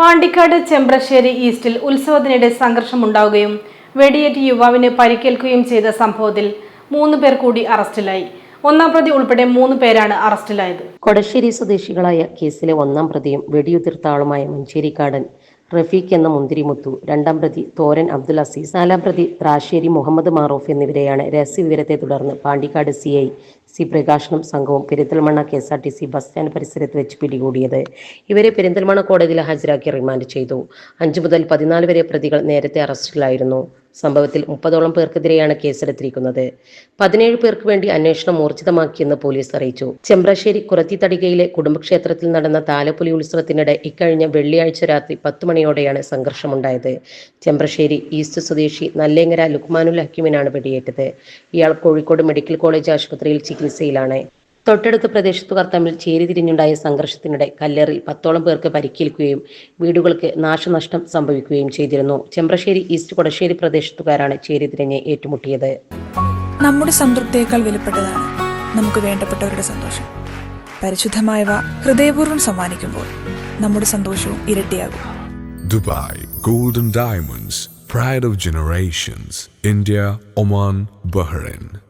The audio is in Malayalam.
പാണ്ടിക്കാട് ചെമ്പ്രശ്ശേരി ഈസ്റ്റിൽ ഉത്സവത്തിനിടെ സംഘർഷമുണ്ടാവുകയും വെടിയേറ്റ് യുവാവിന് പരിക്കേൽക്കുകയും ചെയ്ത സംഭവത്തിൽ മൂന്ന് പേർ കൂടി അറസ്റ്റിലായി. ഒന്നാം പ്രതി ഉൾപ്പെടെ മൂന്ന് പേരാണ് അറസ്റ്റിലായത്. കൊടശ്ശേരി സ്വദേശികളായ കേസിലെ ഒന്നാം പ്രതിയും വെടിയുതിർത്ത ആളുമായ മഞ്ചേരിക്കാടൻ റഫീഖ് എന്ന മുന്തിരിമുത്തു രണ്ടാം പ്രതി തോരൻ അബ്ദുൽ അസീസ് നാലാം പ്രതി ത്രാശ്ശേരി മുഹമ്മദ് മാറൂഫ് എന്നിവരെയാണ് രഹസ്യവിവരത്തെ തുടർന്ന് പാണ്ടിക്കാട് സി ഐ സി പ്രകാശനും സംഘവും Perinthalmanna K S R T C bus stand പരിസരത്ത് വെച്ച് പിടികൂടിയത്. ഇവരെ പെരിന്തൽമണ്ണ കോടതിയിൽ ഹാജരാക്കി റിമാൻഡ് ചെയ്തു. അഞ്ചു മുതൽ പതിനാല് വരെ പ്രതികൾ നേരത്തെ അറസ്റ്റിലായിരുന്നു. സംഭവത്തിൽ മുപ്പതോളം പേർക്കെതിരെയാണ് കേസെടുത്തിരിക്കുന്നത്. പതിനേഴ് പേർക്ക് വേണ്ടി അന്വേഷണം ഊർജിതമാക്കിയെന്ന് പോലീസ് അറിയിച്ചു. ചെമ്പ്രശ്ശേരി കുറത്തിത്തടികയിലെ കുടുംബക്ഷേത്രത്തിൽ നടന്ന താലപ്പൊലി ഉത്സവത്തിനിടെ ഇക്കഴിഞ്ഞ വെള്ളിയാഴ്ച രാത്രി പത്ത് മണിയോടെയാണ് സംഘർഷമുണ്ടായത്. ചെമ്പ്രശ്ശേരി ഈസ്റ്റ് സ്വദേശി നല്ലേങ്ങര ലുക്മാനുൽ ഹക്കീമിനാണ് വെടിയേറ്റത്. ഇയാൾ കോഴിക്കോട് മെഡിക്കൽ കോളേജ് ആശുപത്രിയിൽ ചികിത്സയിലാണ്. തൊട്ടടുത്ത പ്രദേശത്തുകാർ തമ്മിൽ ചേരിതിരിഞ്ഞുണ്ടായ സംഘർഷത്തിനിടെ കല്ലേറിൽ പത്തോളം പേർക്ക് പരിക്കേൽക്കുകയും വീടുകൾക്ക് നാശനഷ്ടം സംഭവിക്കുകയും ചെയ്തിരുന്നു. ചെമ്പ്രശ്ശേരി ഈസ്റ്റ് കൊടശ്ശേരി പ്രദേശത്തുകാരാണ് ചേരിതിരിഞ്ഞ് ഏറ്റുമുട്ടിയത്. നമ്മുടെ സംതൃപ്തിയേക്കാൾ വിലപ്പെട്ടതാണ് നമുക്ക് വേണ്ടപ്പെട്ടവരുടെ സന്തോഷം. പരിശുദ്ധമായവ ഹൃദയപൂർവം സമ്മാനിക്കുമ്പോൾ നമ്മുടെ സന്തോഷവും ഇരട്ടിയാകും. Dubai golden diamonds pride of generations India Oman Bahrain.